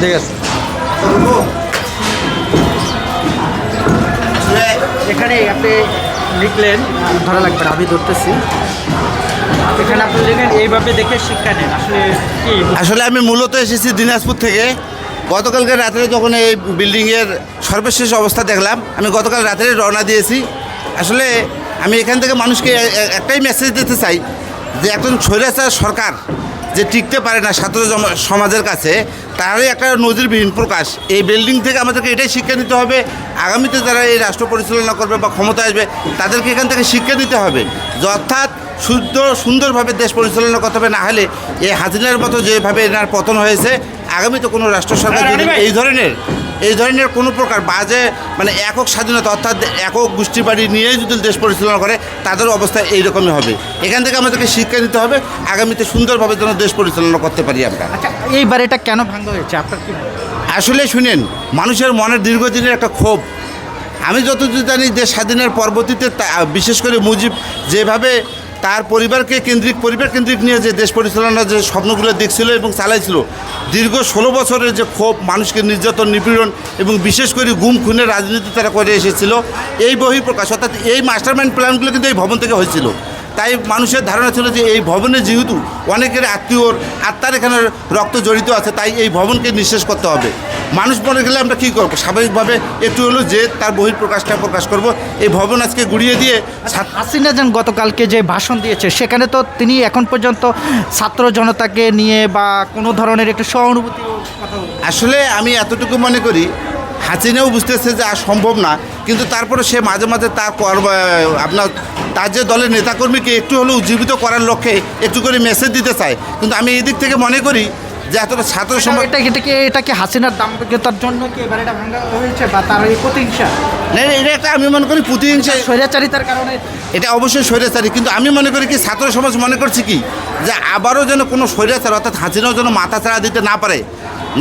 ঠিক আছে। এখানে আপনি লিখলেন ধরা লাগবে না, আমি ধরতেছি। এখানে আপনি লিখলেন এইভাবে দেখে শিক্ষা নেন। আসলে কি? আসলে আমি মূলত এসেছি দিনাজপুর থেকে। গতকালকে রাত্রে যখন এই বিল্ডিংয়ের সর্বশেষ অবস্থা দেখলাম আমি গতকাল রাত্রে রওনা দিয়েছি। আসলে আমি এখান থেকে মানুষকে একটাই মেসেজ দিতে চাই যে একজন স্বৈরাচার সরকার যে টিকতে পারে না ছাত্র সমাজের কাছে তারাই একটা নজিরবিহীন প্রকাশ। এই বিল্ডিং থেকে আমাদেরকে এটাই শিক্ষা নিতে হবে। আগামীতে যারা এই রাষ্ট্র পরিচালনা করবে বা ক্ষমতা আসবে তাদেরকে এখান থেকে শিক্ষা দিতে হবে। যে অর্থাৎ শুদ্ধ সুন্দরভাবে দেশ পরিচালনা করতে হবে না হলে এই হাজিনার মতো যেভাবে এনার পতন হয়েছে আগামীতে কোনো রাষ্ট্র সরকার যদি এই ধরনের এই ধরনের কোনো প্রকার বাজে মানে একক স্বাধীনতা অর্থাৎ একক গোষ্ঠী বাড়ি নিয়েই যদি দেশ পরিচালনা করে তাদের অবস্থা এইরকমই হবে। এখান থেকে আমাদেরকে শিক্ষা দিতে হবে আগামীতে সুন্দরভাবে যেন দেশ পরিচালনা করতে পারি আমরা। এইবার এটা কেন ভাঙ্গা হয়েছে? আপনার কি আসলে শুনেন মানুষের মনের দীর্ঘদিনের একটা ক্ষোভ। আমি যতদূর জানি দেশ স্বাধীনের পরবর্তীতে তা- বিশেষ করে মুজিব যেভাবে তার পরিবারকে কেন্দ্রিক পরিবার কেন্দ্রিক নিয়ে যে দেশ পরিচালনার যে স্বপ্নগুলো দেখছিল এবং চালাইছিল, দীর্ঘ ষোলো বছরের যে ক্ষোভ, মানুষকে নির্যাতন, নিপীড়ন এবং বিশেষ করে গুম, খুনের রাজনীতি তারা করে এসেছিল, এই বহিঃপ্রকাশ, অর্থাৎ এই মাস্টারমাইন্ড প্ল্যানগুলো কিন্তু এই ভবন থেকে হয়েছিল। তাই মানুষের ধারণা ছিল যে এই ভবনে যেহেতু অনেকের আত্মীয়র আত্মার এখানে রক্ত জড়িত আছে তাই এই ভবনকে নিঃশেষ করতে হবে। মানুষ মনে গেলে আমরা কী করব? স্বাভাবিকভাবে একটু হলো যে তার বহিঃপ্রকাশটা প্রকাশ করব। এই ভবন আজকে গুড়িয়ে দিয়ে হাসিনা যান গতকালকে যে ভাষণ দিয়েছে সেখানে তো তিনি এখন পর্যন্ত ছাত্র জনতাকে নিয়ে বা কোনো ধরনের একটু সহানুভূতি আসলে আমি এতটুকু মনে করি হাসিনাও বুঝতেছে যে আর সম্ভব না কিন্তু তারপরে সে মাঝে মাঝে তার আপনার তার যে দলের নেতাকর্মীকে একটু হলেও উজ্জীবিত করার লক্ষ্যে একটু করে মেসেজ দিতে চায়। কিন্তু আমি এই দিক থেকে মনে করি যে এতটা ছাত্র সমাজ এটা এটা কি এটা হাসিনার দাম্পত্যতার জন্য কি এবার এটা ভাঙ্গা হয়েছে বা তার এই প্রতিহিংসা? না, না, এটা একটা আমি মনে করি প্রতিহিংসা স্বৈরাচারিতার কারণে এটা অবশ্যই স্বৈরাচারী কিন্তু আমি মনে করি কি ছাত্র সমাজ মনে করছি কি যে আবারও যেন কোনো স্বৈরাচার অর্থাৎ হাসিনাও যেন মাথা ছাড়া দিতে না পারে।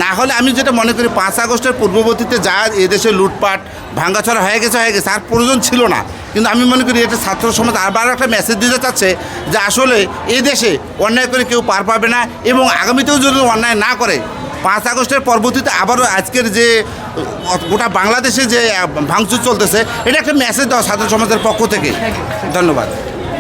না হলে আমি যেটা মনে করি, পাঁচ আগস্টের পূর্ববর্তীতে যা এদেশে লুটপাট ভাঙ্গাচড়া হয়ে গেছে হয়ে গেছে, আর প্রয়োজন ছিল না। কিন্তু আমি মনে করি, এটা ছাত্র সমাজ আবার একটা মেসেজ দিতে চাচ্ছে যে আসলে এই দেশে অন্যায় করে কেউ পার পাবে না এবং আগামীতেও যদি অন্যায় না করে, পাঁচ আগস্টের পরবর্তীতে আবারও আজকের যে, গোটা বাংলাদেশে যে, ভাঙচুর চলতেছে, এটা একটা মেসেজ দেওয়া ছাত্র সমাজের পক্ষ থেকে। ধন্যবাদ।